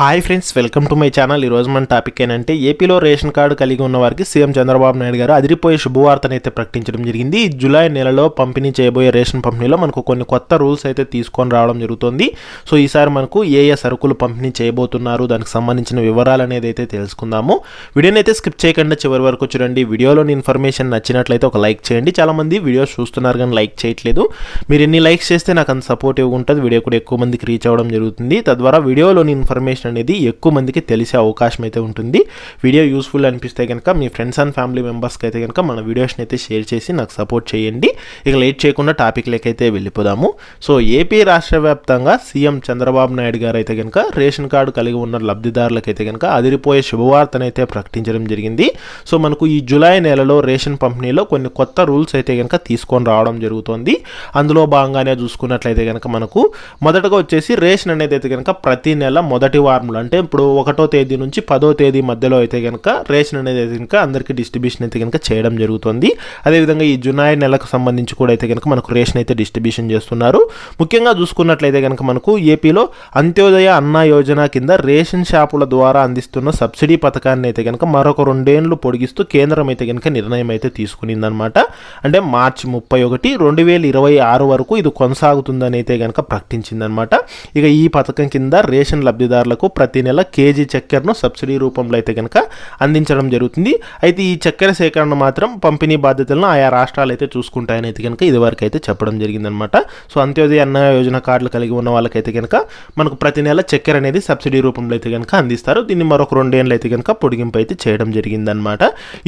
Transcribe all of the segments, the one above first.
Hi friends welcome to my channel. ఈరోజు మన topic ఏంటంటే ఏపీలో రేషన్ కార్డు కలిగి ఉన్న వారికి సీఎం చంద్రబాబు నాయుడు గారు అదిరిపోయే శుభవార్తను అయితే ప్రకటించడం జరిగింది. జూలై నెలలో పంపిణీ చేయబోయే రేషన్ పంపిణీలో మనకు కొన్ని కొత్త రూల్స్ అయితే తీసుకొని రావడం జరుగుతుంది. సో ఈసారి మనకు ఏ ఏ సరుకులు పంపిణీ చేయబోతున్నారు దానికి సంబంధించిన వివరాలు అనేది అయితే తెలుసుకుందాము. వీడియోని అయితే స్కిప్ చేయకుండా చివరి వరకు చూడండి. వీడియోలోని ఇన్ఫర్మేషన్ నచ్చినట్లయితే ఒక లైక్ చేయండి. చాలామంది వీడియోస్ చూస్తున్నారు కానీ లైక్ చేయట్లేదు. మీరు ఎన్ని లైక్స్ చేస్తే నాకు అంత సపోర్టివ్గా ఉంటుంది. వీడియో కూడా ఎక్కువ మందికి రీచ్ అవ్వడం జరుగుతుంది. తద్వారా వీడియోలోని ఇన్ఫర్మేషన్ అనేది ఎక్కువ మందికి తెలిసే అవకాశం అయితే ఉంటుంది. వీడియో యూస్ఫుల్ అనిపిస్తే కనుక మీ ఫ్రెండ్స్ అండ్ ఫ్యామిలీ మెంబర్స్కి అయితే కనుక మన వీడియోస్ని అయితే షేర్ చేసి నాకు సపోర్ట్ చేయండి. ఇక లేట్ చేయకుండా టాపిక్ లేకైతే వెళ్ళిపోదాము. సో ఏపీ రాష్ట్ర వ్యాప్తంగా సీఎం చంద్రబాబు నాయుడు గారు అయితే కనుక రేషన్ కార్డు కలిగి ఉన్న లబ్ధిదారులకైతే కనుక అదిరిపోయే శుభవార్తను అయితే ప్రకటించడం జరిగింది. సో మనకు ఈ జూలై నెలలో రేషన్ పంపిణీలో కొన్ని కొత్త రూల్స్ అయితే కనుక తీసుకొని రావడం జరుగుతోంది. అందులో భాగంగానే చూసుకున్నట్లయితే కనుక మనకు మొదటగా వచ్చేసి రేషన్ అనేది అయితే కనుక ప్రతి నెల మొదటి ఫార్ములా అంటే ఇప్పుడు ఒకటో తేదీ నుంచి పదో తేదీ మధ్యలో అయితే కనుక రేషన్ అనేది అయితే కనుక అందరికీ డిస్ట్రిబ్యూషన్ అయితే కనుక చేయడం జరుగుతుంది. అదేవిధంగా ఈ జునాయి నెలకు సంబంధించి కూడా అయితే కనుక మనకు రేషన్ అయితే డిస్ట్రిబ్యూషన్ చేస్తున్నారు. ముఖ్యంగా చూసుకున్నట్లయితే కనుక మనకు ఏపీలో అంత్యోదయ అన్న యోజన కింద రేషన్ షాపుల ద్వారా అందిస్తున్న సబ్సిడీ పథకాన్ని అయితే కనుక మరొక రెండేళ్ళు పొడిగిస్తూ కేంద్రం అయితే కనుక నిర్ణయం అయితే తీసుకునిందనమాట అంటే మార్చి ముప్పై ఒకటి రెండు వేల ఇరవై ఆరు వరకు ఇది కొనసాగుతుందని అయితే కనుక ప్రకటించిందనమాట ఇక ఈ పథకం కింద రేషన్ లబ్ధిదారులకు ప్రతి నెల కేజీ చక్కెరను సబ్సిడీ రూపంలో అయితే కనుక అందించడం జరుగుతుంది. అయితే ఈ చక్కెర సేకరణ మాత్రం పంపిణీ బాధ్యతలను ఆయా రాష్ట్రాలు అయితే చూసుకుంటాయని అయితే కనుక ఇదివరకు అయితే చెప్పడం జరిగిందనమాట సో అంత్యోదయ అన్న యోజన కార్డులు కలిగి ఉన్న వాళ్ళకైతే కనుక మనకు ప్రతి నెల చక్కెర అనేది సబ్సిడీ రూపంలో అయితే కనుక అందిస్తారు. దీన్ని మరొక రెండేళ్ళు అయితే కనుక పొడిగింపు అయితే చేయడం జరిగిందనమాట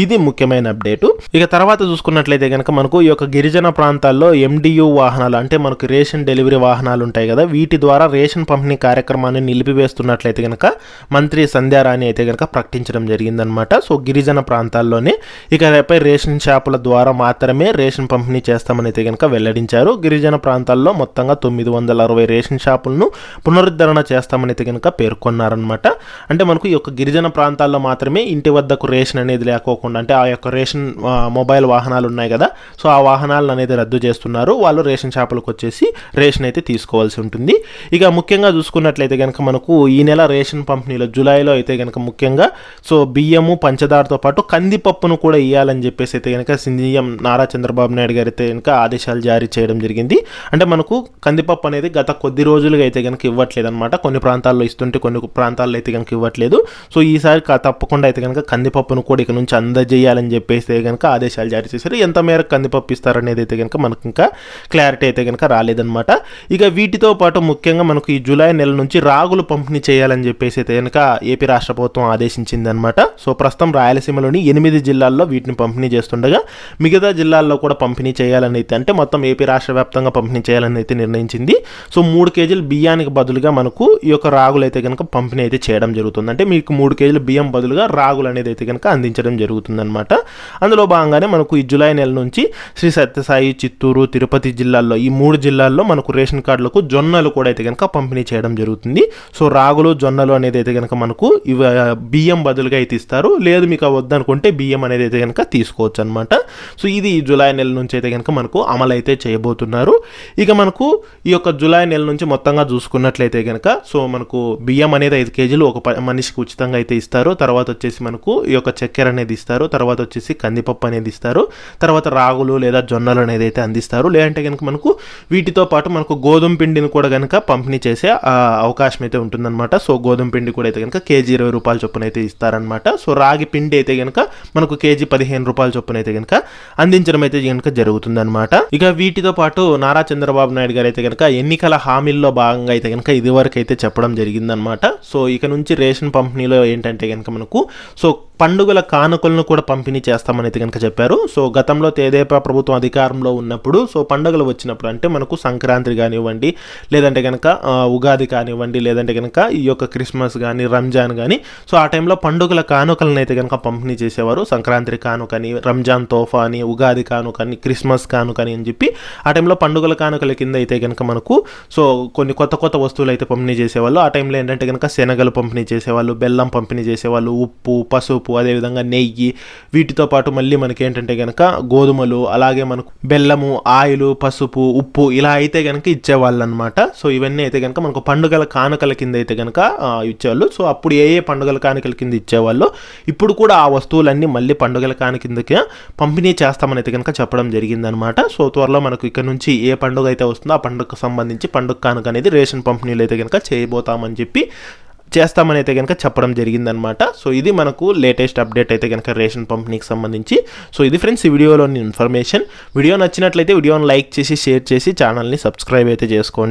ఇది ముఖ్యమైన అప్డేటు. ఇక తర్వాత చూసుకున్నట్లయితే కనుక మనకు ఈ యొక్క గిరిజన ప్రాంతాల్లో ఎండియు వాహనాలు అంటే మనకు రేషన్ డెలివరీ వాహనాలు ఉంటాయి కదా వీటి ద్వారా రేషన్ పంపిణీ కార్యక్రమాన్ని నిలిపివేస్తున్నట్లయితే కనుక మంత్రి సంధ్యారాణి అయితే కనుక ప్రకటించడం జరిగిందనమాట సో గిరిజన ప్రాంతాల్లోనే ఇక రేపై రేషన్ షాపుల ద్వారా మాత్రమే రేషన్ పంపిణీ చేస్తామని అయితే కనుక వెల్లడించారు. గిరిజన ప్రాంతాల్లో మొత్తంగా తొమ్మిది వందల అరవై రేషన్ షాపులను పునరుద్ధరణ చేస్తామని అయితే కనుక పేర్కొన్నారనమాట అంటే మనకు ఈ యొక్క గిరిజన ప్రాంతాల్లో మాత్రమే ఇంటి వద్దకు రేషన్ అనేది లేకోకుండా అంటే ఆ యొక్క రేషన్ మొబైల్ వాహనాలు ఉన్నాయి కదా సో ఆ వాహనాలను అనేది రద్దు చేస్తున్నారు. వాళ్ళు రేషన్ షాపులకు వచ్చేసి రేషన్ అయితే తీసుకోవాల్సి ఉంటుంది. ఇక ముఖ్యంగా చూసుకున్నట్లయితే కనుక మనకు ఈ నెల రేషన్ పంపిణీలో జూలైలో అయితే కనుక ముఖ్యంగా సో బియ్యము పంచదారతో పాటు కందిపప్పును కూడా ఇవ్వాలని చెప్పేసి అయితే కనుక సీఎం నారా చంద్రబాబు నాయుడు గారు అయితే కనుక ఆదేశాలు జారీ చేయడం జరిగింది. అంటే మనకు కందిపప్పు అనేది గత కొద్ది రోజులుగా అయితే కనుక ఇవ్వట్లేదు అనమాట కొన్ని ప్రాంతాల్లో ఇస్తుంటే కొన్ని ప్రాంతాల్లో అయితే కనుక ఇవ్వట్లేదు. సో ఈసారి తప్పకుండా అయితే కనుక కందిపప్పును కూడా ఇక నుంచి అందజేయాలని చెప్పేసి అయితే కనుక ఆదేశాలు జారీ చేశారు. ఎంత మేరకు కందిపప్పు ఇస్తారనేది అయితే కనుక మనకు ఇంకా క్లారిటీ అయితే కనుక రాలేదన్నమాట. ఇక వీటితో పాటు ముఖ్యంగా మనకు ఈ జూలై నెల నుంచి రాగులు పంపిణీ చేయాలని చెప్పేసి అయితే కనుక ఏపీ రాష్ట్ర ప్రభుత్వం ఆదేశించింది అనమాట సో ప్రస్తుతం రాయలసీమలోని ఎనిమిది జిల్లాల్లో వీటిని పంపిణీ చేస్తుండగా మిగతా జిల్లాల్లో కూడా పంపిణీ చేయాలని అయితే అంటే మొత్తం ఏపీ రాష్ట్ర వ్యాప్తంగా పంపిణీ చేయాలని అయితే నిర్ణయించింది. సో మూడు కేజీలు బియ్యానికి బదులుగా మనకు ఈ యొక్క రాగులు అయితే కనుక పంపిణీ అయితే చేయడం జరుగుతుంది. అంటే మీకు మూడు కేజీలు బియ్యం బదులుగా రాగులు అనేది అయితే కనుక అందించడం జరుగుతుందన్నమాట. అందులో భాగంగానే మనకు ఈ జూలై నెల నుంచి శ్రీ సత్యసాయి చిత్తూరు తిరుపతి జిల్లాల్లో ఈ మూడు జిల్లాల్లో మనకు రేషన్ కార్డులకు జొన్నలు కూడా అయితే కనుక పంపిణీ చేయడం జరుగుతుంది. సో రాగులు జొన్నలు అనేది అయితే కనుక మనకు ఇవి బియ్యం బదులుగా అయితే ఇస్తారు. లేదు మీకు వద్దనుకుంటే బియ్యం అనేది అయితే కనుక తీసుకోవచ్చు అనమాట సో ఇది జూలై నెల నుంచి అయితే కనుక మనకు అమలు అయితే చేయబోతున్నారు. ఇక మనకు ఈ యొక్క జూలై నెల నుంచి మొత్తంగా చూసుకున్నట్లయితే కనుక సో మనకు బియ్యం అనేది ఐదు కేజీలు ఒక మనిషికి ఉచితంగా అయితే ఇస్తారు. తర్వాత వచ్చేసి మనకు ఈ యొక్క చక్కెర అనేది ఇస్తారు. తర్వాత వచ్చేసి కందిపప్పు అనేది ఇస్తారు. తర్వాత రాగులు లేదా జొన్నలు అనేది అయితే అందిస్తారు. లేదంటే కనుక మనకు వీటితో పాటు మనకు గోధుమ పిండిని కూడా కనుక పంపిణీ చేసే అవకాశం అయితే ఉంటుందన్నమాట. సో గోధుమ పిండి కూడా అయితే కనుక కేజీ ఇరవై రూపాయల చొప్పున అయితే ఇస్తారనమాట సో రాగి పిండి అయితే కనుక మనకు కేజీ పదిహేను రూపాయల చొప్పున అయితే కనుక అందించడం అయితే కనుక జరుగుతుందనమాట ఇక వీటితో పాటు నారా చంద్రబాబు నాయుడు గారు అయితే కనుక ఎన్నికల హామీల్లో భాగంగా అయితే కనుక ఇదివరకు అయితే చెప్పడం జరిగిందనమాట సో ఇక నుంచి రేషన్ పంపిణీలో ఏంటంటే కనుక మనకు సో పండుగల కానుకలను కూడా పంపిణీ చేస్తామని అయితే కనుక చెప్పారు. సో గతంలో తేదేపా ప్రభుత్వం అధికారంలో ఉన్నప్పుడు సో పండుగలు వచ్చినప్పుడు అంటే మనకు సంక్రాంతి కానివ్వండి లేదంటే కనుక ఉగాది కానివ్వండి లేదంటే కనుక ఈ యొక్క క్రిస్మస్ కానీ రంజాన్ కానీ సో ఆ టైంలో పండుగల కానుకలను అయితే కనుక పంపిణీ చేసేవారు. సంక్రాంతి కానుకని రంజాన్ తోఫా అని ఉగాది కానుకని క్రిస్మస్ కానుకని అని చెప్పి ఆ టైంలో పండుగల కానుకల కింద అయితే కనుక మనకు సో కొన్ని కొత్త కొత్త వస్తువులు అయితే పంపిణీ చేసేవాళ్ళు. ఆ టైంలో ఏంటంటే కనుక శనగలు పంపిణీ చేసేవాళ్ళు బెల్లం పంపిణీ చేసేవాళ్ళు ఉప్పు పసుపు పసుపు అదేవిధంగా నెయ్యి. వీటితో పాటు మళ్ళీ మనకి ఏంటంటే కనుక గోధుమలు అలాగే మనకు బెల్లము ఆయిలు పసుపు ఉప్పు ఇలా అయితే కనుక ఇచ్చేవాళ్ళు అనమాట సో ఇవన్నీ అయితే కనుక మనకు పండుగల కానుకల కింద అయితే కనుక ఇచ్చేవాళ్ళు. సో అప్పుడు ఏ ఏ పండుగల కానుకల కింద ఇచ్చేవాళ్ళు. ఇప్పుడు కూడా ఆ వస్తువులన్నీ మళ్ళీ పండుగల కాని కిందకి పంపిణీ చేస్తామని అయితే కనుక చెప్పడం జరిగిందనమాట. సో త్వరలో మనకు ఇక్కడ నుంచి ఏ పండుగ అయితే వస్తుందో ఆ పండుగకు సంబంధించి పండుగ కానుక అనేది రేషన్ పంపిణీలు అయితే కనుక చేయబోతామని చెప్పి చేస్తామని అయితే కనుక చెప్పడం జరిగిందనమాట. సో ఇది మనకు లేటెస్ట్ అప్డేట్ అయితే కనుక రేషన్ పంపిణీకి సంబంధించి. సో ఇది ఫ్రెండ్స్ ఈ వీడియోలోని ఇన్ఫర్మేషన్. వీడియో నచ్చినట్లయితే వీడియోని లైక్ చేసి షేర్ చేసి ఛానల్ని సబ్స్క్రైబ్ అయితే చేసుకోండి.